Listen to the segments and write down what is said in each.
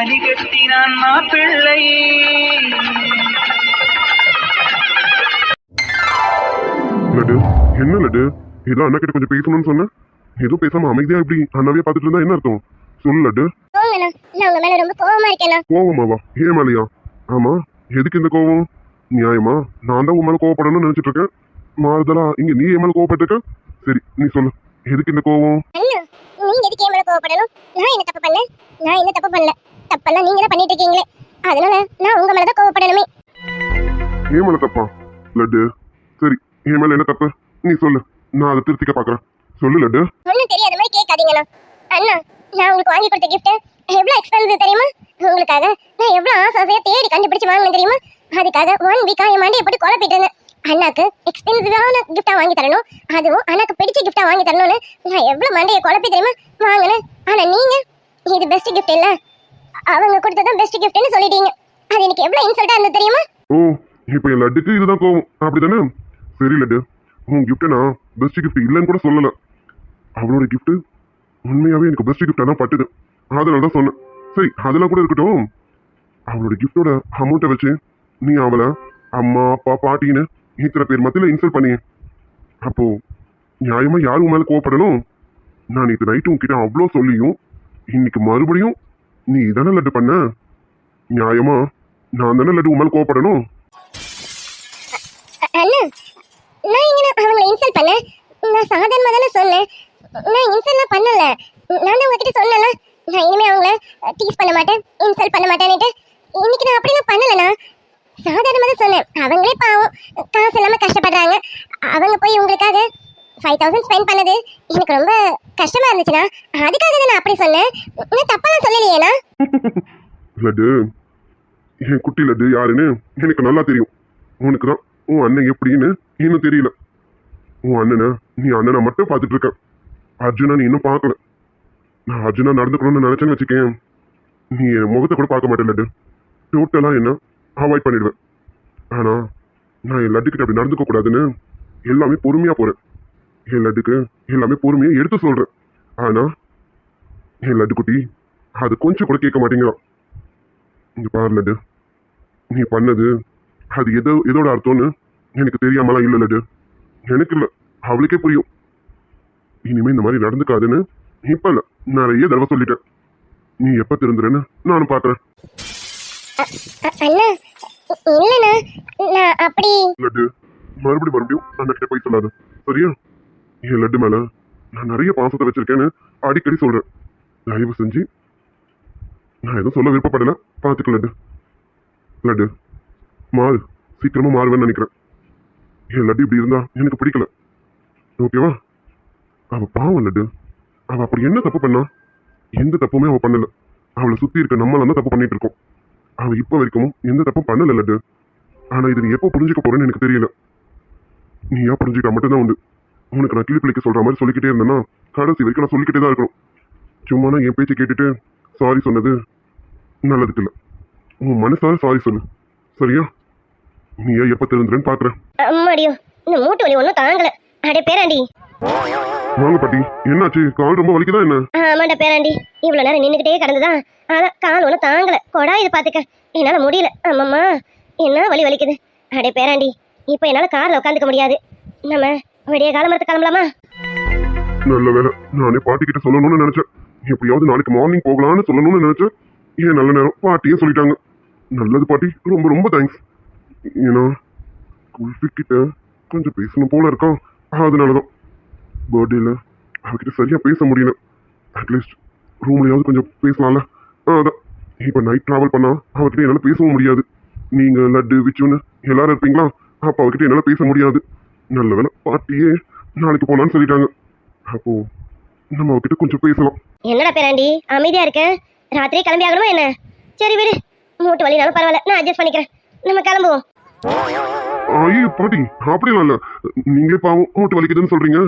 தாலி கட்டினான் மாப்பிள்ளை லட்டு என்ன லட்டு? ஏதோ அண்ணா கிட்ட கொஞ்சம் பேசணும்னு சொன்னேன் ஏதோ பேசாம அமைதியா இப்படி அண்ணாவே பார்த்துட்டு இருந்தா என்ன அர்த்தம்? சொல்லு லட்டு. போங்கண்ணா நான் உங்க மேல ரொம்ப கோவமா இருக்கேண்ணா கோவமாவா? ஏன் மேலையா? ஆமா. எதுக்கு இந்த கோவம்? நியாயமா? நான் தான் உன் மேல கோவப்படணும்னு நினைச்சிட்டு இருக்கேன். மாறுதலா? இங்க நீ என் மேல கோவப்பட்டிருக்க? சரி நீ சொல்லு. எதுக்கு இந்த கோவம்? அண்ணா நீங்க எதுக்கு என் மேல கோவப்படணும்? நான் என்ன தப்பு பண்ணேன்? நான் என்ன தப்பு பண்ணல? தப்பெல்லாம் நீங்க தான் பண்ணிட்டு இருக்கீங்களே அதனால நான் உங்க மேல தான் கோவப்படணுமே. ஏன் மேல தப்பா லட்டு. சரி என் மேல என்ன தப்பு? நீ சொல்லு. நான் அதை திருத்திக்க பாக்குறேன் சொல்லு லட்டு. ஒண்ணும் தெரியாத மாதிரி கேட்காதீங்கண்ணா அண்ணா. நான் உங்களுக்கு வாங்கி கொடுத்த gift எவ்வளவு எக்ஸ்பென்சிவ் தெரியுமா? உங்களுக்காக நான் எவ்வளவு ஆசை ஆசையா தேடி கண்டுபிடிச்சு வாங்கினேன் தெரியுமா? அதுக்காக ஒன் வீக்கா என் மண்டையை போட்டு குழப்பிட்டு இருந்தேன். அண்ணாக்கு எக்ஸ்பென்சிவான கிஃப்டா வாங்கி தரணும். அதுவும் அண்ணாக்கு பிடிச்ச கிஃப்டா வாங்கி தரணும்னு நான் எவ்வளவு மண்டையை குழப்பி தெரியுமா? வாங்கினேன். ஆனா நீங்க இது பெஸ்ட் gift இல்ல. அவங்க கொடுத்ததான் பெஸ்ட் கிஃப்ட்னு சொல்லிட்டீங்க. அது எனக்கு எவ்வளவு இன்சல்ட்டா இருந்தது தெரியுமா? ஓ இப்போ என் லட்டுக்கு இதுதான் கோவம். அப்படிதானே சரி லட்டு. உன் கிஃப்ட் நான் பெஸ்ட் கிஃப்ட் இல்லைன்னு கூட சொல்லல. அவளோட கிஃப்ட் உண்மையாவே எனக்கு பெஸ்ட் கிஃப்டா தான் பட்டுது. அதனால தான் சொன்னேன். சரி அதெல்லாம் கூட இருக்கட்டும். அவளோட கிஃப்டோட அமௌண்ட்டை வச்சு நீ அவளை அம்மா அப்பா பாட்டின்னு இத்தனை பேர் மத்தியில் இன்சல்ட் பண்ணி அப்போ நியாயமா யார் உன் மேலே கோவப்படணும்? நான் நேற்று நைட்டு உன்கிட்ட அவ்வளோ சொல்லியும் இன்னைக்கு மறுபடியும் நீ தானே லட்டு பண்ண? நியாயமா? நான் தானே லட்டு உமால் மேல கோவப்படணும்? அண்ணா நான் எங்க அவங்களை இன்சல்ட் பண்ணேன் நான் சாதாரணமா தானே சொன்னேன். நான் இன்சல்ட்லாம் பண்ணல. நான் தான் உங்ககிட்ட சொன்னல நான் இனிமே அவங்கள டீஸ் பண்ண மாட்டேன் இன்சல்ட் பண்ண மாட்டேன்னுட்டு. இன்னைக்கு நான் அப்படிலாம் பண்ணலண்ணா. சாதாரணமாக தான் சொன்னேன். அவங்களே பாவம் காசு இல்லாமல் கஷ்டப்படுறாங்க. அவங்க போய் உங்களுக்காக ஃபைவ் தௌசண்ட் ஸ்பெண்ட் பண்ணது எனக்கு ரொம்ப கஷ்டமா இருந்துச்சுண்ணா அதுக்காக தான் நான் அப்படி சொன்னேன். நான் தப்பாலாம் சொல்லலையேண்ணா லட்டு என் குட்டி லட்டு யாருன்னு எனக்கு நல்லா தெரியும். உனக்கு தான் உன் அண்ணன் எப்படின்னு இன்னும் தெரியல. உன் அண்ணனை நீ அண்ணனை மட்டும் பார்த்துட்டு இருக்க. அர்ஜுனா நீ இன்னும் பார்க்கல. நான் அர்ஜுனா நடந்துக்கணும்னு நினைச்சேன்னு வச்சுக்கேன். நீ என் முகத்தை கூட பார்க்க மாட்டேன் லட்டு. டோட்டலாக என்ன அவாய்ட் பண்ணிடுவேன். ஆனால் நான் என் லட்டுக்கிட்ட அப்படி நடந்துக்க கூடாதுன்னு எல்லாமே பொறுமையாக போகிறேன் என் லட்டுக்கு எல்லாமே பொறுமையா எடுத்து சொல்றேன். ஆனா என் லட்டு குட்டி அது கொஞ்சம் கூட கேட்க மாட்டேங்கிறான். இங்க பாரு லட்டு நீ பண்ணது அது எதோ எதோட அர்த்தம்னு எனக்கு தெரியாமலாம் இல்லை லட்டு. எனக்கு இல்லை அவளுக்கே புரியும். இனிமே இந்த மாதிரி நடந்துக்காதுன்னு இப்ப இல்ல நிறைய தடவை சொல்லிட்டேன். நீ எப்ப திருந்துறேன்னு நானும் இல்லைண்ணா நான் அப்படி லட்டு மறுபடியும் மறுபடியும் அண்ணன் கிட்ட போய் சொல்லாத. சரியா? என் லட்டு மேல. நான் நிறைய பாசத்தை வச்சிருக்கேன்னு அடிக்கடி சொல்றேன். தயவு செஞ்சு நான் எதுவும் சொல்ல விருப்பப்படல. பார்த்துக்க லட்டு. லட்டு மாறு. சீக்கிரமா மாறுவேன்னு நினைக்கிறேன். என் லட்டு இப்படி இருந்தா எனக்கு பிடிக்கல. ஓகேவா? அவ பாவம் லட்டு. அவ அப்படி என்ன தப்பு பண்ணா? எந்த தப்புமே அவ பண்ணல. அவளை சுத்தி இருக்க நம்மளால தான் தப்பு பண்ணிட்டு இருக்கோம். அவ இப்ப வரைக்கும் எந்த தப்பும் பண்ணல லட்டு. ஆனா இது நீ எப்போ புரிஞ்சுக்க போறேன்னு எனக்கு தெரியல. நீயா புரிஞ்சுக்கிட்டா மட்டும்தான் உண்டு. உனக்கு நான் கிளி பிள்ளைக்கு சொல்ற மாதிரி சொல்லிக்கிட்டே இருந்தேன்னா கடைசி வரைக்கும் நான் சொல்லிக்கிட்டே தான் இருக்கணும். சும்மா நான் என் பேச்சை கேட்டுட்டு சாரி சொன்னது நல்லதுக்கு இல்லை. உன் மனசார சாரி சொல்லு. சரியா? நீயா எப்போ தெரிஞ்சுறேன்னு பார்க்குறேன் அம்மாடியோ இந்த மூட்டு வலி ஒன்றும் தாங்கல. அடே பேராண்டி. வாங்க பாட்டி என்னாச்சு? கால் ரொம்ப வலிக்குதா என்ன? ஆமாண்டா பேராண்டி. இவ்வளோ நேரம் நின்றுக்கிட்டே கிடந்துதான். அதான் கால் ஒன்றும் தாங்கல. கொடா இது பார்த்துக்க என்னால் முடியல. ஆமாம்மா என்ன வலி வலிக்குது? அடே பேராண்டி. இப்போ என்னால் காரில் உட்காந்துக்க முடியாது. நம்ம விடிய காலம் எடுத்து கிளம்பலாமா நல்ல வேலை நானே பாட்டி கிட்ட சொல்லணும்னு நினைச்சேன். எப்படியாவது நாளைக்கு மார்னிங் போகலான்னு சொல்லணும்னு நினைச்சேன். ஏன் நல்ல நேரம்? பாட்டியே சொல்லிட்டாங்க. நல்லது பாட்டி. ரொம்ப ரொம்ப தேங்க்ஸ் ஏன்னா குல்ஃபி கிட்ட கொஞ்சம் பேசணும் போல இருக்கா? அதனாலதான். பர்த்டேல அவகிட்ட சரியா பேச முடியல. அட்லீஸ்ட் ரூம்லயாவது கொஞ்சம் பேசலாம்ல. ஆ, அதான். இப்போ நைட் டிராவல் பண்ணா அவகிட்ட என்னால் பேசவும் முடியாது. நீங்க லட்டு விச்சுன்னு எல்லாரும் இருப்பீங்களா? அப்போ அவகிட்ட என்னால் பேச முடியாது. நல்ல வேலை பாட்டியே நாளைக்கு போலான்னு சொல்லிட்டாங்க. அப்போ நம்ம அவகிட்ட கொஞ்சம் பேசலாம். என்னடா பேராண்டி அமைதியாக இருக்க? ராத்திரி கிளம்பி ஆகணுமா என்ன? சரி விடு. மூட்டு வலினாலும் பரவாயில்ல நான் அட்ஜஸ்ட் பண்ணிக்கிறேன். நம்ம கிளம்புவோம். ஐயோ பாட்டி அப்படிலாம் இல்ல. நீங்களே பாவம் மூட்டு வலிக்குதுன்னு சொல்றீங்க.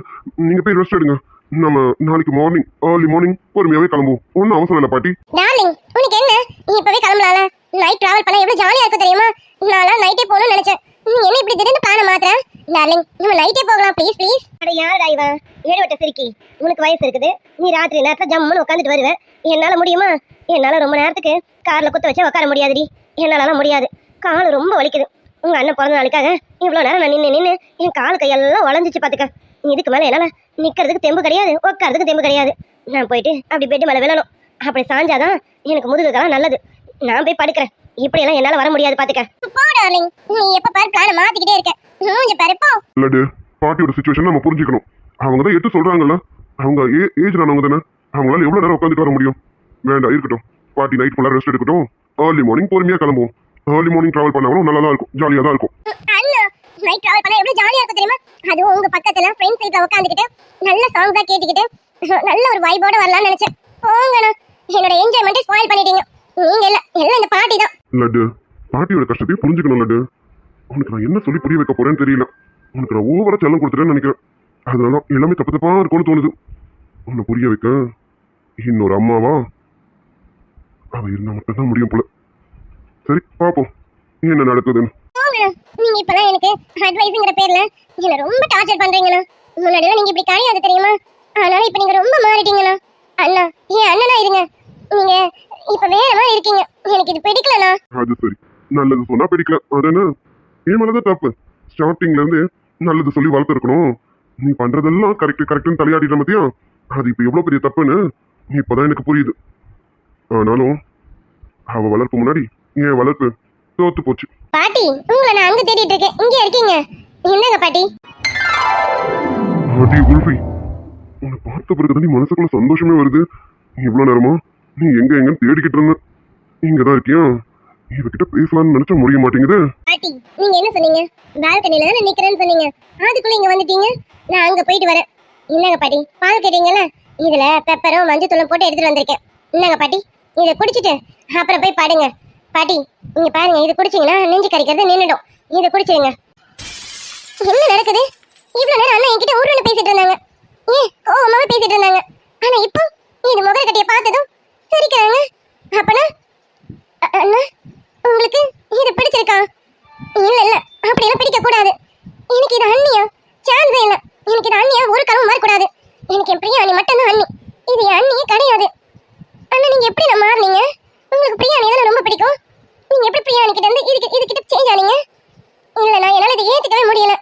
நீங்க போய் ரெஸ்ட் எடுங்க. நம்ம நாளைக்கு மார்னிங் ஏர்லி மார்னிங் பொறுமையாவே கிளம்புவோம். ஒன்றும் அவசரம் இல்லை பாட்டி. டார்லிங் உனக்கு என்ன? நீ இப்பவே கிளம்பலாம்ல? நைட் டிராவல் பண்ண எவ்வளவு ஜாலியா இருக்கும் தெரியுமா? நான்லாம் நைட்டே போகணும்னு நினைச்சேன். நீ என்ன இப்படி திடீர்னு பிளான மாத்துற? டார்லிங் நம்ம நைட்டே போகலாம் ப்ளீஸ் ப்ளீஸ் அட யாரடா இவன் ஏழுவட்ட சிரிக்கி. உனக்கு வயசு இருக்குது. நீ ராத்திரி நேரத்துல ஜம்முன்னு உட்காந்துட்டு வருவ. என்னால முடியுமா? என்னால ரொம்ப நேரத்துக்கு கார்ல குத்த வச்சா உட்கார முடியாதுடி. என்னாலலாம் முடியாது. கால் ரொம்ப வலிக்குது. உங்க அண்ணன் பிறந்த நாளைக்காக இவ்வளோ நேரம் நான் நின்று நின்று என் கால் கையெல்லாம் உடஞ்சிச்சு பார்த்துக்க இதுக்கு மேலே என்னால் நிற்கிறதுக்கு தெம்பு கிடையாது உட்காரதுக்கு தெம்பு கிடையாது. நான் போயிட்டு அப்படி பெட்டு மேலே விழணும். அப்படி சாஞ்சாதான் எனக்கு முதுகுக்கெல்லாம் நல்லது. நான் போய் படுக்கிறேன். இப்படியெல்லாம் என்னால் வர முடியாது பார்த்துக்க போ டார்லிங் நீ எப்போ பாரு பிளான மாத்திக்கிட்டே இருக்க. மூஞ்ச பாரு போ. லட்டு பாட்டியோட சுச்சுவேஷன் நம்ம புரிஞ்சுக்கணும். அவங்க தான் எடுத்து சொல்றாங்கல்ல. அவங்க ஏ ஏஜ் ஆனவங்க தானே. அவங்களால எவ்வளவு நேரம் உட்காந்துட்டு வர முடியும்? வேண்டாம் இருக்கட்டும். பாட்டி நைட் ஃபுல்லாக ரெஸ்ட் எடுக்கட்டும். ஏர்லி மார்னிங் பொறுமையா கிளம்புவோம். ஏர்லி மார்னிங் டிராவல் பண்ணாலும் நல்லா தான் இருக்கும். ஜாலியாக தான் இருக்கும். நைட் டிராவல் பண்ண எவ்வளவு ஜாலியா இருக்கும் தெரியுமா? அதுவும் உங்க பக்கத்துல ஃப்ரெண்ட்ஸ் சீட்ல உட்காந்துக்கிட்டு நல்ல சாங்ஸா கேட்டுக்கிட்டு நல்ல ஒரு வைபோட வரலாம்னு நினைச்சேன். போங்கண்ணா என்னோட என்ஜாய்மெண்ட்டை ஸ்பாயில் பண்ணிட்டீங்க. நீங்க இல்ல எல்லாம் இந்த பாட்டி தான் லட்டு பாட்டியோட கஷ்டத்தையும் புரிஞ்சுக்கணும் லட்டு. உனக்கு நான் என்ன சொல்லி புரிய வைக்க போறேன்னு தெரியல. உனக்கு நான் ஓவரா செல்லம் கொடுத்துட்டேன்னு நினைக்கிறேன். அதனால எல்லாமே தப்பு தப்பா இருக்கும்னு தோணுது. உன்னை புரிய வைக்க இன்னொரு அம்மாவா? அவ இருந்தா மட்டும்தான் முடியும் போல. சரி பாப்போம். என்ன நடக்குதுன்னு? நீங்க இப்பலாம் எனக்கு அட்வைஸ்ங்கிற பேர்ல என்ன ரொம்ப டார்ச்சர் பண்றீங்கண்ணா. முன்னாடிலாம் நீங்க இப்படி கிடையாது தெரியுமா? ஆனாலும் இப்ப நீங்க ரொம்ப மாறிட்டீங்கண்ணா. அண்ணா ஏன் அண்ணனா இருங்க. நீங்க இப்ப வேற மாதிரி இருக்கீங்க. எனக்கு இது பிடிக்கலண்ணா. அது சரி. நல்லது சொன்னா பிடிக்கல. அதானே? என் மேலதான் தப்பு. ஸ்டார்டிங்ல இருந்து நல்லது சொல்லி வளர்த்துருக்கணும். நீ பண்றதெல்லாம் கரெக்ட் கரெக்ட்னு தலையாடிட்ட மத்தியா அது இப்ப எவ்வளவு பெரிய தப்புன்னு இப்பதான் எனக்கு புரியுது. ஆனாலும் அவ வளர்ப்பு முன்னாடி என் வளர்ப்பு தோத்து போச்சு. பாட்டி உங்களை நான் அங்க தேடிட்டு இருக்கேன். இங்க இருக்கீங்க. என்னங்க பாட்டி? அடி உல்ஃபி உன்னை பார்த்த பிறகு நீ மனசுக்குள்ள சந்தோஷமே வருது. இவ்வளவு நேரமா நீ எங்க எங்கன்னு தேடிக்கிட்டு இருந்த. இங்கதான் இருக்கியா? இவகிட்ட பேசலாம்னு நினைச்சா முடிய மாட்டேங்குது. பாட்டி நீங்க என்ன சொன்னீங்க? பால்கனில தானே நிக்கிறேன்னு சொன்னீங்க. அதுக்குள்ள இங்க வந்துட்டீங்க? நான் அங்க போயிட்டு வரேன். என்னங்க பாட்டி பால் கேட்டீங்கல்ல? இதுல பெப்பரும் மஞ்சத்தூளும் போட்டு எடுத்துட்டு வந்திருக்கேன். என்னங்க பாட்டி இதை குடிச்சிட்டு அப்புறம் போய் பாடுங்க. பாட்டி இங்க பாருங்க இது குடிச்சீங்கன்னா நெஞ்சு கறிக்கிறது நின்னுடும். இதை குடிச்சிருங்க. என்ன நடக்குது? இவ்வளவு நேரம் அண்ணா என்கிட்ட ஊர்ல பேசிட்டு இருந்தாங்க. ஏன் கோவமாவே பேசிட்டு இருந்தாங்க. ஆனா இப்போ இது முகர கட்டிய பார்த்ததும் சிரிக்கிறாங்க. அப்பனா அண்ணா உங்களுக்கு இது பிடிச்சிருக்கா? இல்ல இல்ல அப்படியெல்லாம் பிடிக்க கூடாது எனக்கு இது அண்ணியா? சான்ஸே இல்ல எனக்கு இது அண்ணியா? ஒரு கனவு மாறக்கூடாது. எனக்கு என் பிரியா அண்ணி மட்டும்தான் அண்ணி. இது என் அண்ணியே கிடையாது. அண்ணா நீங்க எப்படி நான் மாறினீங்க? உங்களுக்கு பிரியா அண்ணி தானே ரொம்ப பிடிக்கும்? நீங்க எப்படி பிரியா அண்ணி கிட்ட இருந்து இதுக்கு இதுகிட்ட சேஞ்ச் ஆனீங்க? இல்ல நான் என்னால இதை ஏத்துக்கவே முடியல.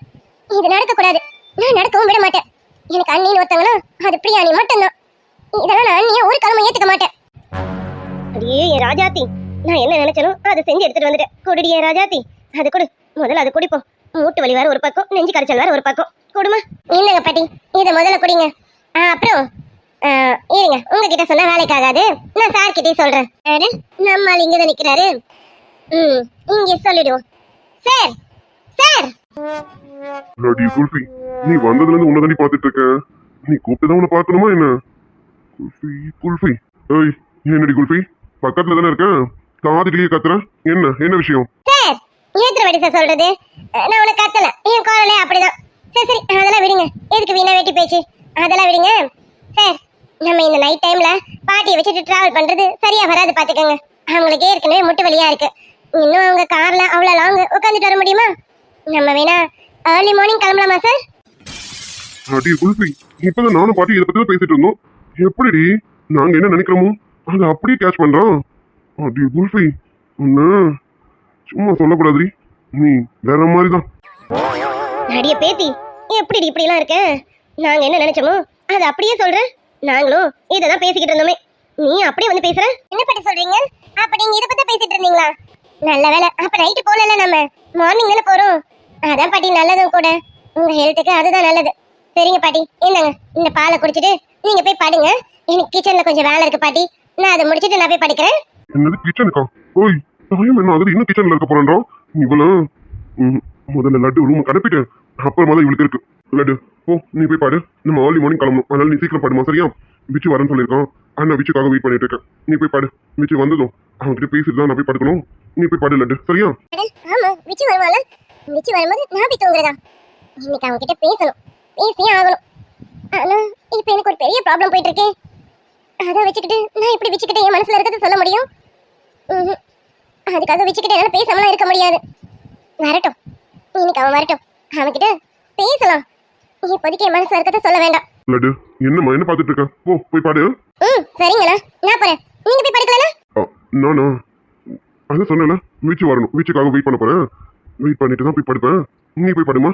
இது நடக்கக்கூடாது. நான் நடக்கவும் விட மாட்டேன். எனக்கு அண்ணின்னு ஒருத்தவங்களா அது பிரியா அண்ணி மட்டும்தான். இதெல்லாம் நான் அண்ணியை ஒரு கிழமை ஏத்துக்க மாட்டேன். அடியே என் ராஜாத்தி. நான் என்ன நினைச்சனோ அதை செஞ்சு எடுத்துட்டு வந்துட்டேன் குடிடியே ராஜாத்தி. அது கொடு. முதல்ல அது குடிப்போம். மூட்டு வலி வேற ஒரு பக்கம் நெஞ்சு கரைச்சல் வேற ஒரு பக்கம். கொடுமா. இல்லைங்க பாட்டி. இதை முதல்ல குடிங்க. அப்புறம் இருங்க. உங்ககிட்ட சொன்னா வேலைக்கு ஆகாது. நான் சார் கிட்டே சொல்றேன் நம்ம இங்க இங்கதான் நிக்கிறாரு. ம் இங்கே சொல்லிடுவோம். Sir sir. நடி குல்ஃபி நீ வந்ததுல இருந்து உன்னை தாண்டி பார்த்துட்டு இருக்க? நீ கூப்பிட்டு உன்னை பார்க்கணுமா என்ன? குல்ஃபி குல்ஃபி. ஏய் என்னடி குல்ஃபி? பக்கத்துல தானே இருக்கேன் காதுலயே கத்துறேன் என்ன என்ன விஷயம்? சார் ஏத்திர வாடி சார் சொல்றது. நான் உனக்கு கத்தல. என் குரலே அப்படிதான். சரி சரி அதெல்லாம் விடுங்க. எதுக்கு வீணா வெட்டி பேச்சு? அதெல்லாம் விடுங்க. சார் நம்ம இந்த நைட் டைம்ல பாட்டியை வச்சுட்டு டிராவல் பண்றது சரியா வராது பாத்துக்கோங்க. அவங்களுக்கு ஏற்கனவே முட்டு வலியா இருக்கு. இன்னும் அவங்க கார்ல அவ்வளவு லாங் உட்காந்துட்டு வர முடியுமா? நம்ம வேணா ஏர்லி மார்னிங் கிளம்பலாமா சார் அடி குல்ஃபி இப்பதான் நானும் பாட்டி இதை பத்தி பேசிட்டு இருந்தோம். எப்படிடி? நாங்க என்ன நினைக்கிறோமோ அதை அப்படியே கேட்ச் பண்றோம். அடி குல்ஃபி உன்ன சும்மா சொல்லக்கூடாதுடி. நீ வேற மாதிரி தான் அடிய பேத்தி எப்படி இப்படிலாம் இருக்க? நாங்க என்ன நினைச்சோமோ அது அப்படியே சொல்றேன் நாங்களும் இதை தான் பேசிக்கிட்டு இருந்தோமே. நீ அப்படியே வந்து பேசுற. என்ன பத்தி சொல்றீங்க? அப்ப நீங்க இத பத்தி பேசிட்டு இருந்தீங்களா? நல்ல வேலை அப்ப நைட்டு போகல நம்ம. மார்னிங் தானே போறோம். அதான் பாட்டி நல்லதும் கூட. உங்க ஹெல்த்துக்கு அதுதான் நல்லது. சரிங்க பாட்டி என்னங்க இந்த பாலை குடிச்சிட்டு நீங்க போய் படுங்க. எனக்கு கிச்சன்ல கொஞ்சம் வேலை இருக்கு பாட்டி. நான் அதை முடிச்சிட்டு நான் போய் படிக்கிறேன். என்னது கிச்சனுக்கா ஓய் டைம் என்ன ஆகுது? இன்னும் கிச்சன்ல இருக்க போறேன்றோம் இவ்வளோ முதல்ல லட்டு ரூம் கடப்பிட்டு அப்புறமா தான் இவளுக்கு இருக்கு. லட்டு ஓ நீ போய் பாடு நம்ம ஏர்லி மார்னிங் கிளம்பணும். அதனால நீ சீக்கிரம் பாடுமா சரியா? விச்சு வரேன்னு சொல்லியிருக்கான். அண்ணா விச்சுக்காக வெயிட் பண்ணிட்டு இருக்கேன். நீ போய் பாடு விச்சு வந்ததும் அவன்கிட்ட பேசிட்டு தான் நான் போய் படுக்கணும். நீ போய் பாடு லட்டு. சரியா? ஆமா விச்சு வருவாள விச்சு வரும்போது நான் போய் தூங்குறதா? இன்னைக்கு அவங்க கிட்ட பேசணும். பேசியே ஆகணும். ஆனா இப்ப எனக்கு ஒரு பெரிய ப்ராப்ளம் போயிட்டு இருக்கேன் அதை வச்சுக்கிட்டு நான் இப்படி வச்சுக்கிட்டு என் மனசுல இருக்கிறது சொல்ல முடியும்? அதுக்காக வச்சுக்கிட்டு என்னால பேசாமலாம் இருக்க முடியாது. வரட்டும். இன்னைக்கு அவன் வரட்டும். அவன்கிட்ட பேசலாம். இப்போதைக்கு என் மனசுல இருக்கிறத சொல்ல வேண்டாம். லட்டு என்னம்மா என்ன பார்த்துட்டு இருக்க? ஓ போய் பாடு ம் சரிங்கண்ணா நான் போறேன். நீங்க போய் படுக்கலண்ணா? அ, நானா? அதான் சொன்னேன்ல வீச்சு வரணும். வீச்சுக்காக வெயிட் பண்ண போறேன். வெயிட் பண்ணிட்டு தான் போய் படுப்பேன். நீ போய் படுமா?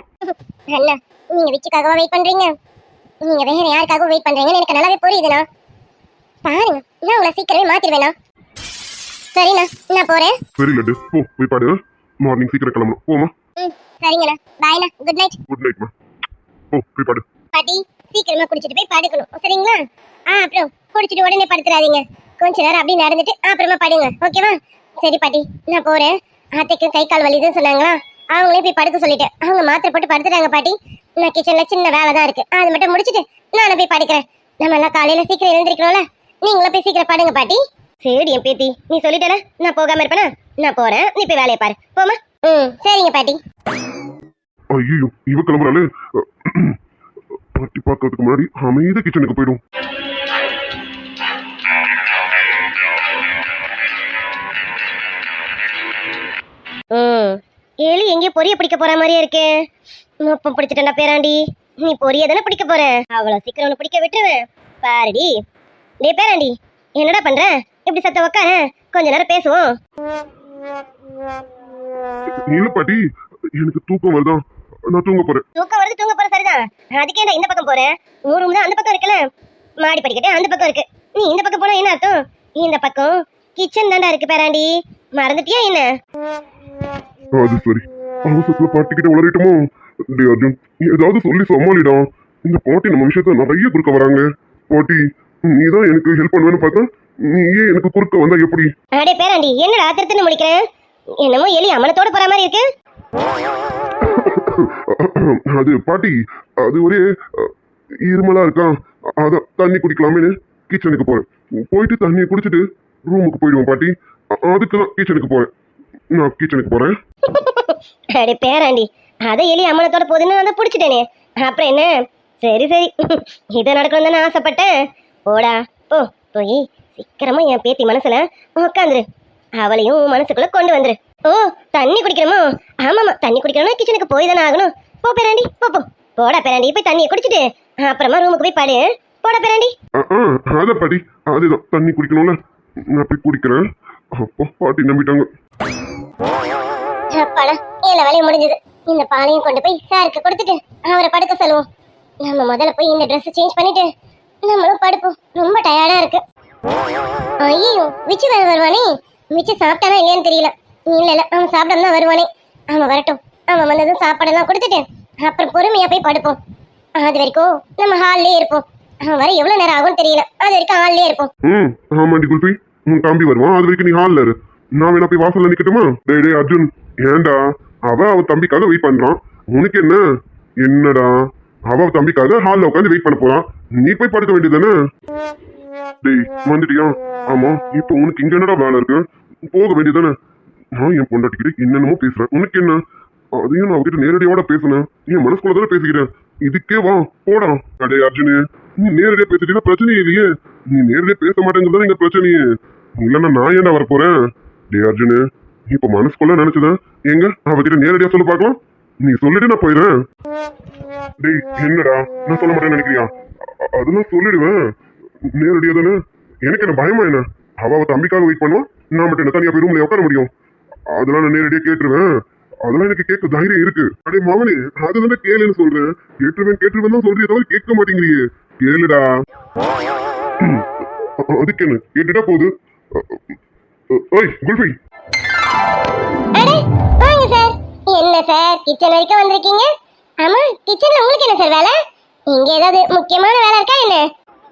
அண்ணா நீங்க விச்சுக்காகவா வெயிட் பண்றீங்க? நீங்க வேற யாருக்காகவும் வெயிட் பண்றீங்கன்னு எனக்கு நல்லாவே புரியுதுண்ணா. பாருங்க நான் உங்களை சீக்கிரமே மாத்திடுவேண்ணா. சரிண்ணா நான் போறேன். சரி லட்டு. போ போய் பாடு. மார்னிங் சீக்கிரம் கிளம்பணும். போமா ம் சரிங்கண்ணா. பாய்ண்ணா குட் நைட் குட் நைட்மா போ போய் பாடு. பாட்டி சீக்கிரமா குடிச்சிட்டு போய் படுக்கணும். சரிங்களா? ஆ அப்புறம் குடிச்சிட்டு உடனே படுத்துறாதீங்க. கொஞ்ச நேரம் அப்படியே நடந்துட்டு அப்புறமா படுங்க. ஓகேவா சரி பாட்டி நான் போறேன். அத்தைக்கு கை கால் வலிதுன்னு சொன்னாங்களா? அவங்களே போய் படுக்க சொல்லிட்டேன். அவங்க மாத்திரை போட்டு படுத்துட்டாங்க பாட்டி. நான் கிச்சன்ல சின்ன வேலை தான் இருக்கு. அது மட்டும் முடிச்சிட்டு நானும் போய் படுக்கிறேன். நம்ம எல்லாம் காலையில சீக்கிரம் எழுந்திருக்கணும்ல. நீங்களும் போய் சீக்கிரம் படுங்க பாட்டி. சரி என் பேத்தி. நீ சொல்லிட்டல நான் போகாம இருப்பேனா? நான் போறேன். நீ போய் வேலையை பாரு. போமா ம் சரிங்க பாட்டி. ஐயோ இவ கிளம்புறாளே. பாட்டி பார்க்கறதுக்கு முன்னாடி அமைதியா கிச்சனுக்கு போயிடும். எலி எங்கேயோ பொரிய பிடிக்க போற மாதிரியே இருக்கே. முப்பம் பிடிச்சிட்டா பேராண்டி. நீ பொரிய தானே பிடிக்க போற? அவ்வளவு சீக்கிரம் பிடிக்க விட்டுருவேன். பாருடி. டே பேராண்டி என்னடா பண்ற? இப்படி சத்த உக்கார கொஞ்ச நேரம் பேசுவோம். இல்ல பாட்டி எனக்கு தூக்கம் வருதான் நான் தூங்க போறேன். தூக்கம் வருது தூங்க போற சரிதான். அதுக்கே நான் இந்த பக்கம் போறேன். உன் ரூம் தான் அந்த பக்கம் இருக்குல்ல? மாடி படிக்கட்டே அந்த பக்கம் இருக்கு. நீ இந்த பக்கம் போனா என்ன அர்த்தம்? இந்த பக்கம் கிச்சன் தாண்டா இருக்கு பேராண்டி. மறந்துட்டியா என்ன? அது சரி. அவசரத்துல பாட்டிக்கிட்ட உளறிட்டோமோ? டே அர்ஜுன் ஏதாவது சொல்லி சமாளிடா. இந்த பாட்டி நம்ம விஷயத்த நிறைய குறுக்க வராங்க. பாட்டி நீ தான் எனக்கு ஹெல்ப் பண்ணுவேன்னு பார்த்தா? நீ ஏன் எனக்கு குறுக்க வந்தா எப்படி? அடே பேராண்டி என்னடா திருத்துன்னு முடிக்கிறேன் என்னமோ எலி அமலத்தோட போற மாதிரி இருக்கு. அது பாட்டி அது ஒரே இருமலா இருக்கா? அதான் தண்ணி குடிக்கலாமேன்னு கிச்சனுக்கு போறேன். போயிட்டு தண்ணியை குடிச்சிட்டு ரூமுக்கு போயிடுவேன் பாட்டி. அதுக்கு தான் கிச்சனுக்கு போறேன். நான் கிச்சனுக்கு போறேன். அடே பேராண்டி அதை எலி அமலத்தோட போதுன்னு வந்து பிடிச்சிட்டேனே. அப்புறம் என்ன? சரி சரி. இது நடக்கணும் தானே ஆசைப்பட்டேன். போடா போ போய். சீக்கிரமா என் பேத்தி மனசுல உட்காந்துரு அவளையும் மனசுக்குள்ள கொண்டு வந்துரு. ஓ தண்ணி குடிக்கணுமோ ஆமாமா தண்ணி குடிக்கணும்னா கிச்சனுக்கு போய் தானே ஆகணும். போ பேராண்டி போ போ. போடா பேராண்டி போய் தண்ணியை குடிச்சிட்டு. அப்புறமா ரூமுக்கு போய் பாடு. போடா பேராண்டி. அதான் பாட்டி அதுதான் தண்ணி குடிக்கணும்ல. நான் போய் குடிக்கிறேன். அப்போ பாட்டி நம்பிட்டாங்க. அப்பாடா எல்லா வேலையும் முடிஞ்சது. இந்த பாலையும் கொண்டு போய் சாருக்கு கொடுத்துட்டு அவரை படுக்க சொல்லுவோம். நம்ம முதல்ல போய் இந்த Dress சேஞ்ச் பண்ணிட்டு நம்மளும் படுப்போம். ரொம்ப டயர்டா இருக்கு. ஐயோ விச்சு வேற வருவானே? விச்சு சாப்பிட்டானா இல்லையான்னு தெரியல. இல்ல இல்ல அவன் சாப்பிடாம தான் வருவானே. அவன் வரட்டும். அவன் வந்ததும் சாப்பாடெல்லாம் கொடுத்துட்டு அப்புறம் பொறுமையா போய் படுப்போம். அது வரைக்கும் நம்ம ஹால்லயே இருப்போம். அவன் வர எவ்வளவு நேரம் ஆகும்னு தெரியல. அது வரைக்கும் ஹால்லயே இருப்போம். ம் ஆமாண்டி குல்பி உன் தம்பி வருவான் அது வரைக்கும் நீ ஹால்ல இரு. நான் வேணா போய் வாசல்ல நிக்கட்டுமா? டேய் டேய் அர்ஜுன் ஏன்டா? அவ அவ தம்பிக்காக வெயிட் பண்றான். உனக்கு என்ன? என்னடா? அவ தம்பிக்காக ஹால்ல உட்காந்து வெயிட் பண்ண போறான். நீ போய் படுக்க வேண்டியதானே டேய் வந்துட்டியா? ஆமா இப்போ உனக்கு இங்க என்னடா வேலை இருக்கு? போக வேண்டியதானே நான் என் பொண்டாட்டிக்கிட்ட என்னென்னமோ பேசுறேன். உனக்கு என்ன? அதையும் நான் அவகிட்ட நேரடியோட பேசுனேன். என் மனசுக்குள்ள தானே பேசிக்கிறேன் இதுக்கே வா போடா. அடே அர்ஜுனு நீ நேரடியா பேசிட்டீங்கன்னா பிரச்சனையே இல்லையே. நீ நேரடியா பேச மாட்டேங்கிறது எங்க இங்க பிரச்சனையே. இல்லைன்னா நான் ஏன்டா வர போறேன் டே அர்ஜுனு இப்ப மனசுக்குள்ள நினைச்சதான் எங்க? அவகிட்ட நேரடியா சொல்ல பார்க்கலாம். நீ சொல்லிட்டு நான் போயிடுறேன். டேய் என்னடா? நான் சொல்ல மாட்டேன்னு நினைக்கிறியா? அதெல்லாம் சொல்லிடுவேன். நேரடியா தானே? எனக்கு என்ன பயமா என்ன? அவ தம்பிக்காக வெயிட் பண்ணுவான் நான் மட்டும் என்ன தனியா போய் ரூம்ல உட்கார முடியும்? அதெல்லாம் நான் நேரடியா கேட்டுருவேன். அதெல்லாம் எனக்கு கேட்க தைரியம் இருக்கு. அடே மாமனே அதுதானே கேளுன்னு சொல்றேன். கேட்டுருவேன் கேட்டுருவேன் தான் சொல்றியே தவிர கேட்க மாட்டேங்கிறியே. கேளுடா. அதுக்கு என்ன? கேட்டுட்டா போகுது ஓய் குல்ஃபி. சார். என்ன சார்? கிச்சன் வரைக்கும் வந்திருக்கீங்க? ஆமா கிச்சன்ல உங்களுக்கு என்ன சார் வேலை? இங்க ஏதாவது முக்கியமான வேலை இருக்கா என்ன?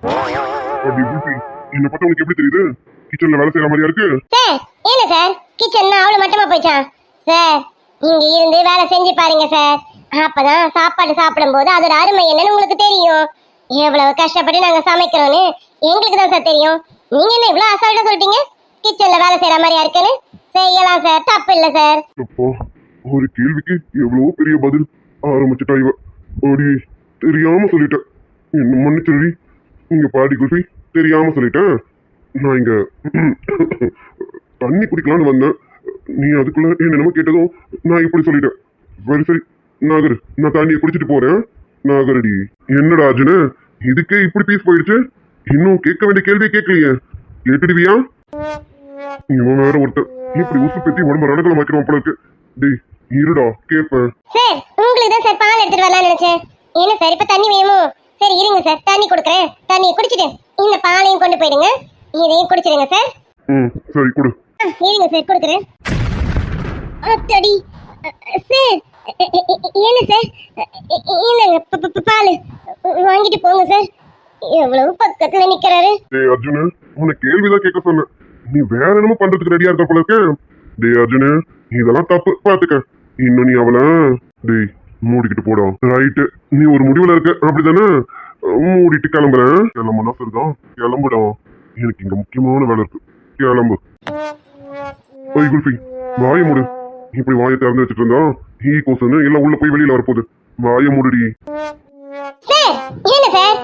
என்ன பார்த்தா உனக்கு எப்படி தெரியுது? கிச்சன்ல வேலை செய்யற மாதிரியா இருக்கு? சார் என்ன சார்? கிச்சன் அவ்வளவு மட்டமா போச்சான் சார் இங்க இருந்து வேலை செஞ்சு பாருங்க சார். அப்பதான் சாப்பாடு சாப்பிடும்போது அதோட அருமை என்னன்னு உங்களுக்கு தெரியும். எவ்வளவு கஷ்டப்பட்டு நாங்க சமைக்கிறோம்னு எங்களுக்கு தான் சார் தெரியும். நீங்க என்ன இவ்வளவு அசால்ட்டா சொல்லிட்டீங்க? கிச்சன்ல வேலை செய்யற மாதிரியா இருக்குன்னு? செய்யலாம் சார் தப்பு இல்ல சார். ஒரு கேள்விக்கு எவ்வளவோ பெரிய பதில். ஆரம்பிச்சுட்டா இவ. ஓடி தெரியாம சொல்லிட்டேன் என்ன மன்னிச்சிருடி. இங்க பாடி குல்ஃபி தெரியாம சொல்லிட்டேன் நான் இங்க தண்ணி குடிக்கலாம்னு வந்தேன். நீ அதுக்குள்ள என்னென்னமோ கேட்டதும் நான் இப்படி சொல்லிட்டேன் சரி சரி நாகர் நான் தண்ணியை குடிச்சிட்டு போறேன். நாகரடி என்னடா அர்ஜுன இதுக்கே இப்படி பீஸ் போயிடுச்சு? இன்னும் கேட்க வேண்டிய கேள்வியை கேட்கலையே. கேட்டுடுவியா? இவன் வேற ஒருத்தர் இப்படி உசு பத்தி உடம்பு ரணகலம் வைக்கிறோம் போல இருக்கு. டேய் இருடா கேப்பேன். சார் உங்களுக்கு தான் சார் பால் எடுத்துட்டு வரலாம்னு நினைச்சேன். ஏன்னா சார் இப்ப தண்ணி வேணும்? சரி இருங்க சார் தண்ணி கொடுக்குறேன். தண்ணியை குடிச்சிட்டு இந்த பாலையும் கொண்டு போயிடுங்க. இதையும் குடிச்சிடுங்க சார் ம் சரி கொடு. இருங்க சார் கொடுக்குறேன். அத்தடி. சார் என்ன சார் ப- பால். வாங்கிட்டு போங்க சார் எவ்வளவு பக்கத்துல நிக்கிறாரு. டேய் அர்ஜுனு உன்னை கேள்விதான் கேட்க சொன்னேன் நீ வேற என்னமோ பண்றதுக்கு ரெடியா இருக்க போல இருக்கு. டேய் அர்ஜுனு இதெல்லாம் தப்பு. பாத்துக்க. இன்னும் நீ அவள டேய் மூடிக்கிட்டு போடா. ரைட்டு நீ ஒரு முடிவுல இருக்க. அப்படிதானே மூடிட்டு கிளம்புறேன். கிளம்புனா சரிதான். கிளம்புடா. எனக்கு இங்க முக்கியமான வேலை இருக்கு. கிளம்பு. ஓய் குல்ஃபி வாய மூடு. இப்படி வாயை திறந்து வச்சுட்டு இருந்தா ஈ கோசன்னு எல்லாம் உள்ள போய் வெளியில வரப்போகுது. வாய மூடுடி. என்ன சார்.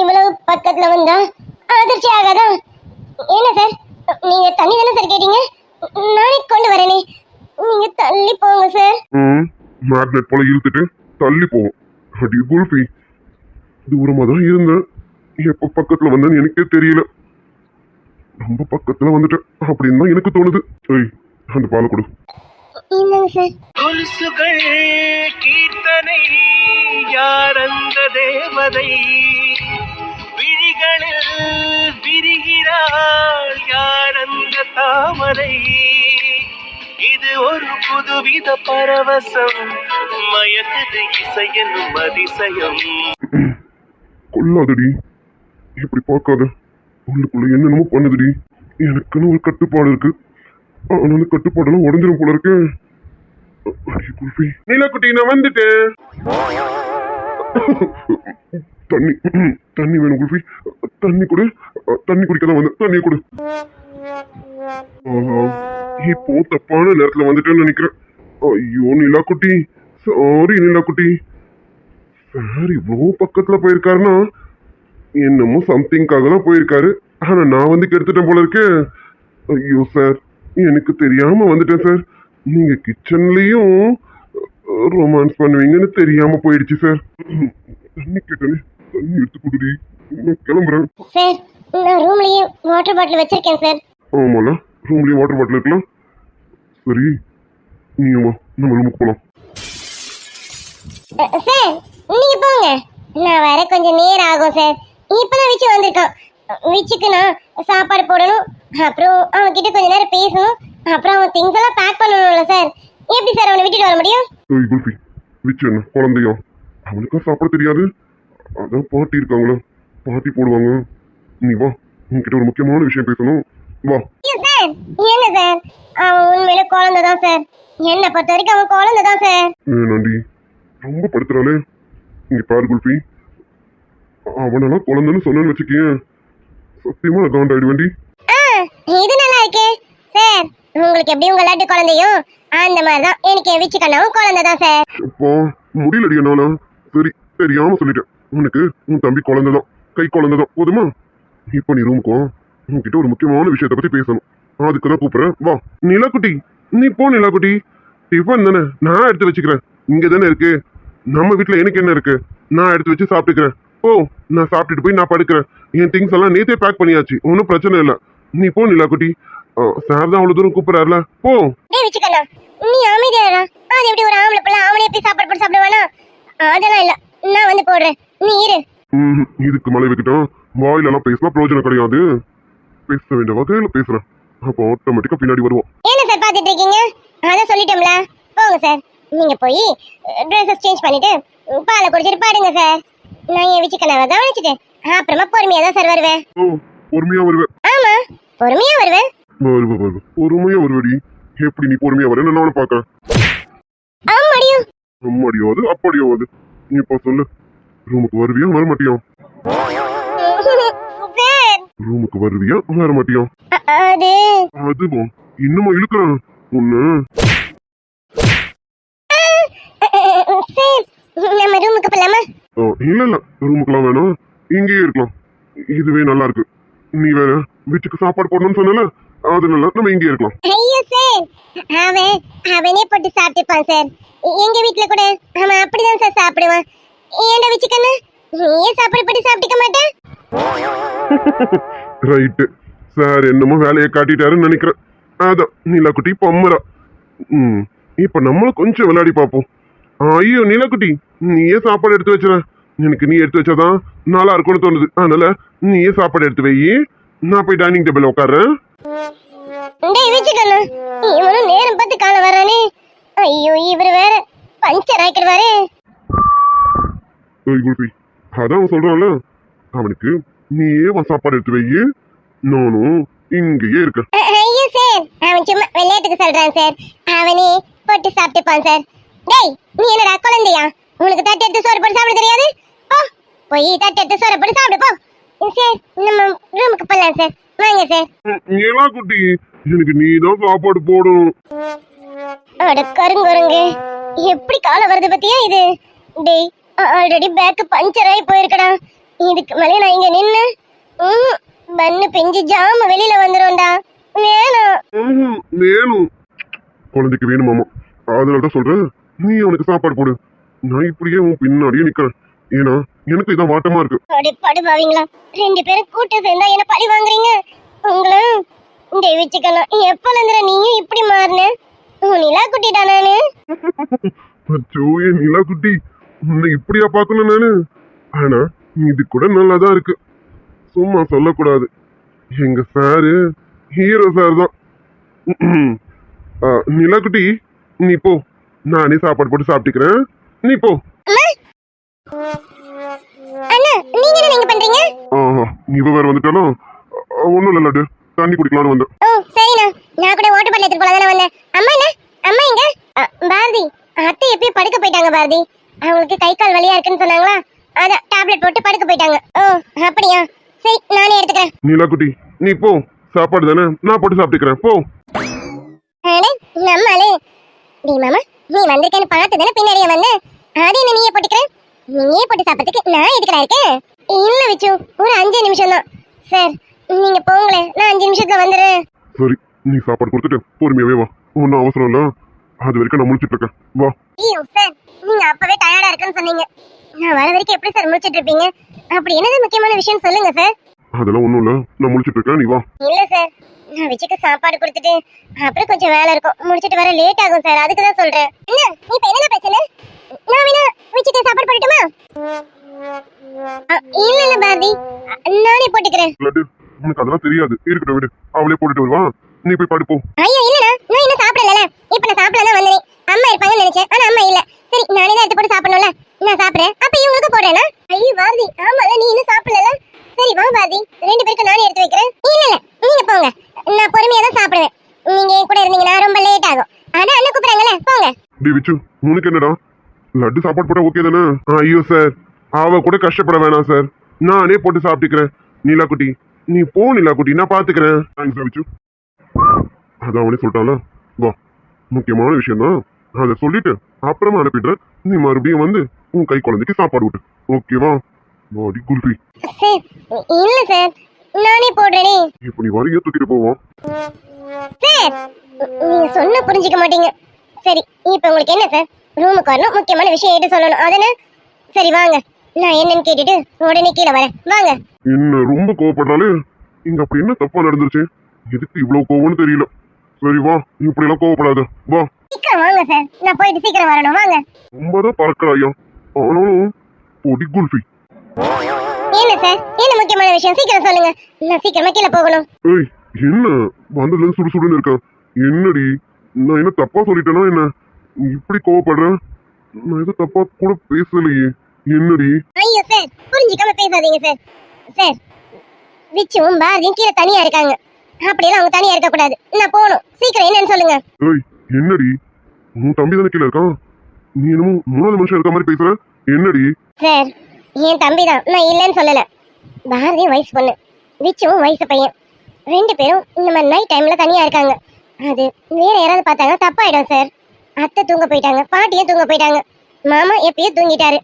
இவ்வளவு பக்கத்துல வந்தா அதிர்ச்சி ஆகாதா? என்ன சார்? நீங்க தண்ணி தானே சார் கேட்டீங்க? நானே கொண்டு வரேனே. நீங்க தள்ளி போங்க சார். ம் மேக்னெட் போல இழுத்துட்டு தள்ளி போவோம் அடி குல்ஃபி. தூரமா தான் இருந்தேன். எப்ப பக்கத்துல வந்தேன்னு எனக்கே தெரியல. ரொம்ப பக்கத்துல வந்துட்டேன். அப்படின்னு தான் எனக்கு தோணுது. ஏய் அந்த பாலை கொடு. கீர்த்தனை யார் அந்த தேவதை விழிகளில் விரிகிறாள் யார் அந்த தாமரை. இது ஒரு புதுவித பரவசம் மயக்குது இசையனும் அதிசயம். கொல்லாதடி இப்படி பார்க்காத. உள்ளுக்குள்ள என்னென்னமோ பண்ணுதுடி. எனக்குன்னு ஒரு கட்டுப்பாடு இருக்கு. ஆனா அந்த கட்டுப்பாடெல்லாம் உடஞ்சிரும் போல இருக்கு. அடி குல்ஃபி. நீலக்குட்டி நான் வந்துட்டேன். தண்ணி தண்ணி வேணும் குல்ஃபி. தண்ணி கொடு. தண்ணி குடிக்க தான் வந்தேன். தண்ணி கொடு. இப்போ தப்பான நேரத்துல வந்துட்டேன்னு நினைக்கிறேன். ஐயோ நிலாக்குட்டி. சாரி நிலாக்குட்டி. சார் இவ்வளோ பக்கத்துல போயிருக்காருன்னா என்னமோ சம்திங்காக தான் போயிருக்காரு. ஆனா நான் வந்து கெடுத்துட்டேன் போல இருக்கு. ஐயோ சார் எனக்கு தெரியாம வந்துட்டேன் சார் நீங்க கிச்சன்லயும் ரொமான்ஸ் பண்ணுவீங்கன்னு தெரியாம போயிடுச்சு சார் தண்ணி கேட்டனே. தண்ணி எடுத்து கொடுடி. நான் கிளம்புறேன். சார் நான் ரூம்லயே வாட்டர் பாட்டில் வச்சிருக்கேன் சார் ஆமால. ரூம்லயும் வாட்டர் பாட்டில் இருக்கலாம். சரி நீ வா. நம்ம ரூமுக்கு போலாம். சார் நீங்க போங்க. நான் வர கொஞ்சம் நேரம் ஆகும் சார் இப்பதான் விச்சு வந்திருக்கான் விச்சுக்கு நான் சாப்பாடு போடணும். அப்புறம் அவன் கிட்ட கொஞ்ச நேரம் பேசணும். அப்புறம் அவன் திங்ஸ் எல்லாம் பேக் பண்ணணும்ல சார் எப்படி சார் அவனை விட்டுட்டு வர முடியும்? குல்ஃபி விச்சு என்ன? குழந்தையா? அவனுக்கா சாப்பிட தெரியாது. அதான் பாட்டி இருக்காங்களா. பாட்டி போடுவாங்க. நீ வா உன்கிட்ட ஒரு முக்கியமான விஷயம் பேசணும். வா. சார் என்ன சார் அவன் உண்மையில குழந்தை தான் சார் என்னை பொறுத்த வரைக்கும் அவன் குழந்தை தான் சார் வேணாண்டி ரொம்ப படுத்துறாளே. இங்க பாரு குல்ஃபி. அவனெல்லாம் குழந்தைன்னு சொன்னேன்னு வச்சுக்கேன் சத்தியமா நான் காண்டாயிடுவேண்டி ஆ இது நல்லா இருக்கே. சார் உங்களுக்கு எப்படி உங்க லட்டு குழந்தையும்? அந்த மாதிரி தான் எனக்கு என் விச்சு கண்ணாவும் குழந்தை தான் சார். அப்போ முடியலடி என்னால. சரி தெரியாம சொல்லிட்டேன். உனக்கு உன் தம்பி குழந்தை தான் கை குழந்தை தான் போதுமா? இப்போ நீ ரூமுக்கு. உன்கிட்ட ஒரு முக்கியமான விஷயத்தை பத்தி பேசணும். அதுக்கு தான் கூப்பிடுறேன். வா. நிலாக்குட்டி. நீ போ நிலாக்குட்டி. டிஃபன் தானே. நான் எடுத்து வச்சுக்கிறேன். இங்க தானே இருக்கு. நம்ம வீட்ல எனக்கு என்ன இருக்கு? நான் எடுத்து வச்சு சாப்பிட்டுக்கிறேன். ஓ நான் சாப்பிட்டுட்டு போய் நான் படுக்கிறேன். என் திங்ஸ் எல்லாம் நேத்தே பேக் பண்ணியாச்சு. ஒன்றும் பிரச்சனை இல்லை. நீ போ நிலாக்குட்டி. சார் தான் அவ்வளோ தூரம் கூப்பிடுறாருல. போ. நீ அமைதியாடா அது எப்படி ஒரு ஆம்பளை பிள்ளை அவனே எப்படி சாப்பாடு போட்டு சாப்பிடுவானா? அதெல்லாம் இல்ல. நான் வந்து போடுறேன். நீ இரு. இதுக்கு மேலே வைக்கிட்டோம் வாயிலெல்லாம் பேசினா பிரயோஜனம் கிடையாது. பேச வேண்டிய வகையில பேசுறேன். அப்போ ஆட்டோமேட்டிக்கா பின்னாடி வருவோம். என்ன சார் பார்த்துட்டு இருக்கீங்க? அதான் சொல்லிட்டோம்ல. போங்க சார் நீங்க போய் ட்ரெஸ்ஸஸ் சேஞ்ச் பண்ணிட்டு பாலை குடிச்சிட்டு பாடுங்க சார் நான் என் விச்சு கண்ணாவை கவனிச்சுட்டு அப்புறமா பொறுமையா தான் சார் வருவேன். ஓ பொறுமையா வருவேன் ஆமா பொறுமையா வருவேன். வருவ வருவ பொறுமையா வருவடி. எப்படி நீ பொறுமையா வரேன்னு நானும் பாக்குறேன் ஆமாடியும் அம்மாடியாவது அப்படியாவது நீ இப்போ சொல்லு. ரூமுக்கு வருவியா வர மாட்டியா ரூமுக்கு வருவியா வர மாட்டியா அது. அதுவும் இன்னுமா இழுக்கிறேன். ஒண்ணு. சார் நம்ம ரூமுக்கு போலாமா? ஆ, இல்ல இல்ல. ரூமுக்குலாம் வேணாம். இங்கேயே இருக்கலாம். இதுவே நல்லா இருக்கு. நீ வேற வீட்டுக்கு சாப்பாடு போடணும்னு சொன்னல? அதனால நம்ம இங்கேயே இருக்கலாம். ஐயோ சார் அவன் அவனே போட்டு சாப்பிட்டுப்பான் சார். எங்க வீட்ல கூட அவன் அப்படிதான் சார் சாப்பிடுவான். ஏன்டா வச்சுக்கண்ணு நீயே சாப்பாடு போட்டு சாப்பிட்டுக்க மாட்டே? ரைட்டு சார் என்னமோ வேலையை காட்டிட்டாருன்னு நினைக்கிறேன். அதான் நீலக்குட்டி பொம்மரா ம் இப்போ நம்மளும் கொஞ்சம் விளையாடி பார்ப்போம். ஐயோ நீலக்குட்டி நீயே சாப்பாடு எடுத்து வச்சுற. எனக்கு நீ எடுத்து வச்சாதான் நல்லா இருக்கும்னு தோணுது. அதனால நீயே சாப்பாடு எடுத்து வை. நான் போய் டைனிங் டேபிள் உட்காடுறேன் இவனும் நேரம் பார்த்து காண வரானே. ஐயோ இவர் வேற பஞ்சர் ஆக்கிடுவாரு. குல்பி அதான் அவன் சொல்றான்ல. அவனுக்கு நீயே உன் சாப்பாடு எடுத்து வை. நானும் இங்கேயே இருக்கேன். ஐயோ சார் அவன் சும்மா விளையாட்டுக்கு சொல்றான் சார். அவனே போட்டு சாப்பிட்டுப்பான் சார். டேய் நீ என்னடா குழந்தையா? உனக்கு தட்டு எடுத்து சோறு போட்டு சாப்பிட தெரியாது? போ. போய் தட்டு எடுத்து சோறு போட்டு சாப்பிடு போ. சார் நம்ம ரூமுக்கு போலாம் சார். வாங்க சார். ஏலா குட்டி. எனக்கு நீ தான் சாப்பாடு போடணும். அட கருங்குரங்கு எப்படி காலம் வருது பத்தியா இது? டேய் ஆல்ரெடி பேக் பஞ்சர் ஆகி போயிருக்கடா. இதுக்கு மேலே நான் இங்க நின்னு பன்னு பிஞ்சு ஜாம வெளியில வந்துரும்டா. வேணாம். வேணும். குழந்தைக்கு வேணுமாமா அதனால தான் சொல்றேன். நீ அவனுக்கு சாப்பாடு போடு. நான் இப்படியே உன் பின்னாடியே நிக்கிறேன். ஏன்னா எனக்கு இதான் வாட்டமா இருக்கு. அடி படுபாவீங்களா ரெண்டு பேரும் கூட்டு சேர்ந்தா என்ன பழி வாங்குறீங்க? உங்களை? டேய் வச்சுக்கலாம் எப்பல இருந்துற நீயும் இப்படி மாறின? நிலா குட்டிடா நானு அச்சோ என் நிலா குட்டி உன்னை இப்படியா பார்க்கணும் நானு? ஆனா இது கூட நல்லாதான் இருக்கு. சும்மா சொல்லக்கூடாது. எங்க சாரு ஹீரோ சார் தான். ஆ, நிலா குட்டி நீ போ. நானே சாப்பாடு போட்டு சாப்பிட்டுக்கிறேன். நீ போ. அண்ணா நீங்க என்ன நீங்க பண்றீங்க? ஆஹா இவ வேற வந்துட்டாலும் ஒன்றும் இல்லை லட்டு. தண்ணி குடிக்கலாம்னு வந்தேன். ஓ சரிண்ணா. நான் கூட ஓட்டு பண்ணி எடுத்துட்டு போல வந்தேன். அம்மா என்ன அம்மா எங்க? அ, பாரதி அத்தை எப்பயும் படுக்க போயிட்டாங்க பாரதி. அவங்களுக்கு கை கால் வலியா இருக்குன்னு சொன்னாங்களா? அதான் டேப்லெட் போட்டு படுக்க போயிட்டாங்க. ஓ அப்படியா? சரி நானே எடுத்துக்கிறேன். நீலா குட்டி நீ போ. சாப்பாடு தானே? நான் போட்டு சாப்பிட்டுக்கிறேன். போ. நம்மளே டி மாமா. நீ வந்திருக்கேன்னு பார்த்து தானே பின்னாடியே வந்தேன் அது என்ன நீயே போட்டுக்கிற? நீயே போட்டு சாப்பிட்றதுக்கு நான் எதுக்குடா இருக்கேன்? இல்ல விச்சு ஒரு அஞ்சு நிமிஷம் தான். சார் நீங்க போங்களேன் நான் அஞ்சு நிமிஷத்துல வந்துடுறேன். சரி நீ சாப்பாடு கொடுத்துட்டு பொறுமையாவே வா. ஒன்றும் அவசரம் இல்லை. அது வரைக்கும் நான் முடிச்சிட்டு இருக்கேன். வா. ஐயோ சார் நீங்க அப்பவே டயர்டா இருக்குன்னு சொன்னீங்க. நான் வர வரைக்கும் எப்படி சார் முடிச்சிட்டு இருப்பீங்க? அப்படி என்னது முக்கியமான விஷயம் சொல்லுங்க சார். அதெல்லாம் ஒன்றும் இல்லை. நான் முடிச்சிட்டு இருக்கேன். நீ வா. இல்ல சார் நான் விஜய்க்கு சாப்பாடு கொடுத்துட்டு அப்புறம் கொஞ்சம் வேலை இருக்கும். முடிச்சிட்டு வர லேட் ஆகும் சார் அதுக்கு தான் சொல்றேன். என்ன? இப்ப என்ன பிரச்சனை நான் வேணா விஜய்க்கு சாப்பாடு போடட்டுமா அ, இல்ல இல்ல பாரதி. நானே போட்டுக்கிறேன். லட்டு உனக்கு அதெல்லாம் தெரியாது. இருக்கட்டும் விடு. அவளே போட்டுட்டு வருவா. நீ போய் படுப்போ. ஐயோ இல்லடா. நான் இன்னும் சாப்பிடல இப்ப நான் சாப்பிடலாம் தான் வந்தேன். அம்மா இருப்பாங்கன்னு நினைச்சேன். ஆனா அம்மா இல்ல. சரி நானே தான் எடுத்து போட்டு சாப்பிடணும்ல. நான் சாப்பிடுறேன். அப்ப இவங்களுக்கு போடுறேனா? ஐயோ பாரதி. ஆமால நீ இன்னும் சாப்பிடல சரி வா பாரதி. ரெண்டு பேருக்கு நானே எடுத்து வைக்கிறேன். இல்ல இல்ல நீங்க போங்க. நான் பொறுமையா தான் சாப்பிடுவேன். நீங்க என் கூட இருந்தீங்கன்னா ரொம்ப லேட் ஆகும். ஆனா அண்ணன் கூப்பிடுறாங்கல்ல போங்க. டி விச்சு உனக்கு என்னடா? லட்டு சாப்பாடு போட்டா ஓகே தானே? ஐயோ சார் அவ கூட கஷ்டப்பட வேணாம் சார் நானே போட்டு சாப்பிட்டுக்கிறேன். நீலா குட்டி நீ போ நீலா குட்டி. நான் பாத்துக்கிறேன். தேங்க்ஸ் விச்சு. அதான் அவனே சொல்லிட்டான்ல. வா முக்கியமான விஷயம் தான் அதை சொல்லிட்டு அப்புறமா அனுப்பிடுறேன். நீ மறுபடியும் வந்து உன் கை குழந்தைக்கு சாப்பாடு விட்டு ஓகேவா வாடி குல்ஃபி. இல்ல சார் நானே போடுறேனே. இப்போ நீ வரைய தூக்கிட்டு போவோம். சார் நீங்க சொன்ன புரிஞ்சுக்க மாட்டீங்க. சரி இப்போ உங்களுக்கு என்ன சார் ரூமுக்கு வரணும் முக்கியமான விஷயம் எடுத்து சொல்லணும். அதனே சரி வாங்க. நான் என்னன்னு கேட்டுட்டு உடனே கீழே வரேன். வாங்க. என்ன ரொம்ப கோவப்படுறாலே இங்க அப்படி என்ன தப்பா நடந்துருச்சு? எதுக்கு இவ்வளவு கோவம்னு தெரியல. சரி வா. இப்படி எல்லாம் கோவப்படாத. வா. சீக்கிரம் வாங்க சார். நான் போயிட்டு சீக்கிரம் வரணும். வாங்க. ரொம்ப தான் பறக்கிற ஐயா ஆனாலும் பொடி குல்ஃபி. என்ன சார்? என்ன முக்கியமான விஷயம்? சீக்கிரம் சொல்லுங்க. நான் சீக்கிரமா கீழே போகணும். ஏய் என்ன? வந்ததுல சுடு சுடுன்னு இருக்க. என்னடி? நான் என்ன தப்பா சொல்லிட்டேனா என்ன? இப்படி கோவப்படுற? நான் எதுவும் தப்பா கூட பேசலையே. என்னடி? ஐயோ சார். புரிஞ்சுக்காம பேசாதீங்க சார். சார் விச்சும் பாரதியும் கீழே தனியா இருக்காங்க. அப்படியெல்லாம் அவங்க தனியா இருக்க கூடாது நான் போகணும். சீக்கிரம் என்னன்னு சொல்லுங்க. ஏய் என்னடி? உன் தம்பி தானே கீழே இருக்கான்? நீ என்னமோ மூணாவது மனுஷன் இருக்க மாதிரி பேசுற? என்னடி? சார் என் தம்பி தான். நான் இல்லைன்னு சொல்லல. பாரதி வயசு பொண்ணு. விச்சுவும் வயசு பையன். ரெண்டு பேரும் இந்த மாதிரி நைட் டைம்ல தனியா இருக்காங்க. அது வேற யாராவது பார்த்தாங்கன்னா தப்பாயிடும் சார். அத்தை தூங்க போயிட்டாங்க பாட்டியும் தூங்க போயிட்டாங்க. மாமா எப்பயோ தூங்கிட்டாரு.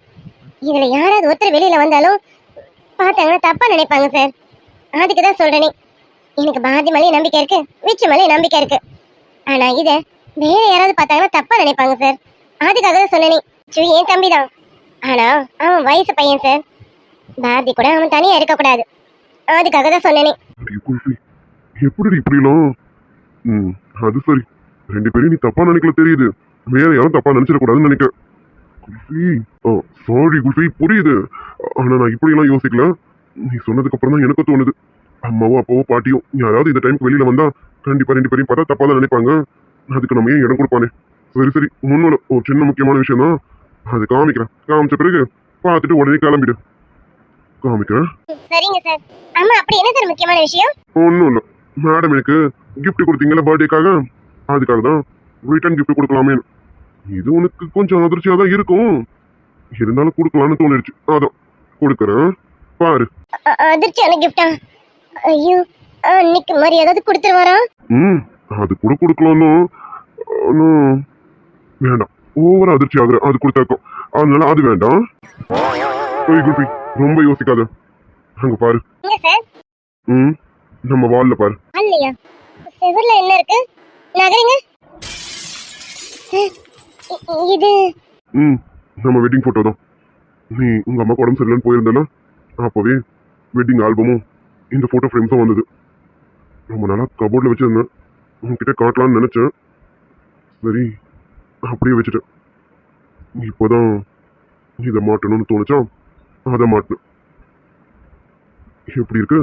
இதுல யாராவது ஒருத்தர் வெளியில வந்தாலும் பார்த்தாங்கன்னா தப்பா நினைப்பாங்க சார். அதுக்கு தான் சொல்றேனே. எனக்கு பாரதி மேலே நம்பிக்கை இருக்கு விச்சு மேலே நம்பிக்கை இருக்கு. ஆனா இதை வேற யாராவது பார்த்தாங்கன்னா தப்பா நினைப்பாங்க சார் அதுக்காக தான் சொன்னேனே. சரி என் தம்பி தான் ஆனா அவன் வயசு பையன் சார் பாரதி கூட அவன் தனியா இருக்கக்கூடாது. அதுக்காக தான் சொன்னேனே. குல்ஃபி எப்படி இப்படிலாம்? ம் அது சரி. ரெண்டு பேரும் நீ தப்பா நினைக்கல தெரியுது. வேற யாரும் தப்பா நினைச்சிடக்கூடாதுன்னு நினைக்கிறேன் குல்ஃபி ஓ சாரி குல்ஃபி புரியுது. ஆனா நான் இப்படிலாம் யோசிக்கல. நீ சொன்னதுக்கு அப்புறம் தான் எனக்கு தோணுது. அம்மாவோ அப்பாவோ பாட்டியோ யாராவது இந்த டைமுக்கு வெளியில வந்தா கண்டிப்பா ரெண்டு பேரையும் பார்த்தா தப்பா தான் நினைப்பாங்க. அதுக்கு நம்ம ஏன் இடம் கொடுப்பானே? சரி சரி. முன்னோட ஒரு சின்ன முக்கியமான விஷயம் தான் அது காமிக்கிறேன். காமிச்ச பிறகு பார்த்துட்டு உடனே கிளம்பிடு. காமிக்கிறேன். சரிங்க சார். ஆமா அப்படி என்ன சார் முக்கியமான விஷயம்? ஒன்றும் இல்லை. மேடம் எனக்கு gift கொடுத்தீங்களா பர்த்டேக்காக அதுக்காக தான் ரிட்டர்ன் gift கொடுக்கலாமே. இது உனக்கு கொஞ்சம் அதிர்ச்சியாக தான் இருக்கும். இருந்தாலும் கொடுக்கலான்னு தோணிடுச்சு. அதான் கொடுக்குறேன். பாரு. அதிர்ச்சியான கிஃப்டா ஐயோ அன்னைக்கு மாதிரி ஏதாவது கொடுத்துருவாரா? ம். அது கூட கொடுக்கலாம்னு ஒன்றும் வேண்டாம். ஓவரா அதிர்ச்சி ஆகுற அது கொடுத்தாக்கும் அதனால அது வேண்டாம். ஏய் குல்பி ரொம்ப யோசிக்காத. அங்க பாரு. ம் நம்ம வால்ல பாரு. இல்லையா செவர்ல என்ன இருக்கு? நகருங்க. இது ம் நம்ம வெட்டிங் ஃபோட்டோ தான். நீ உங்க அம்மாக்கு உடம்பு சரியில்லைன்னு போயிருந்தேன்னா அப்போவே வெட்டிங் ஆல்பமும் இந்த ஃபோட்டோ ஃப்ரேம்ஸும் வந்தது. ரொம்ப நாளாக கபோர்டில் வச்சிருந்தேன். உங்ககிட்ட காட்டலாம்னு நினச்சேன். சரி அப்படியே வச்சுட்டேன். இப்போதான் இதை மாட்டணும்னு தோணுச்சா? அதை மாட்டினேன் எப்படி இருக்கு?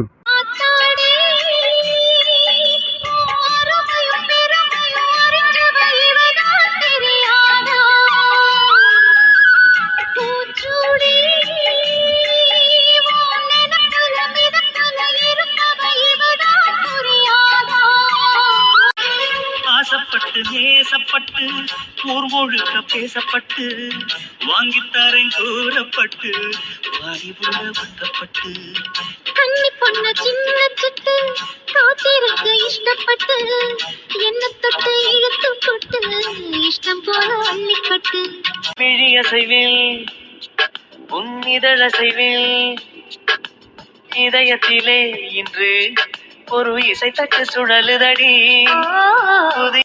இதயத்திலே இன்று ஒரு இசை தட்டு சுழலுதடி புதிய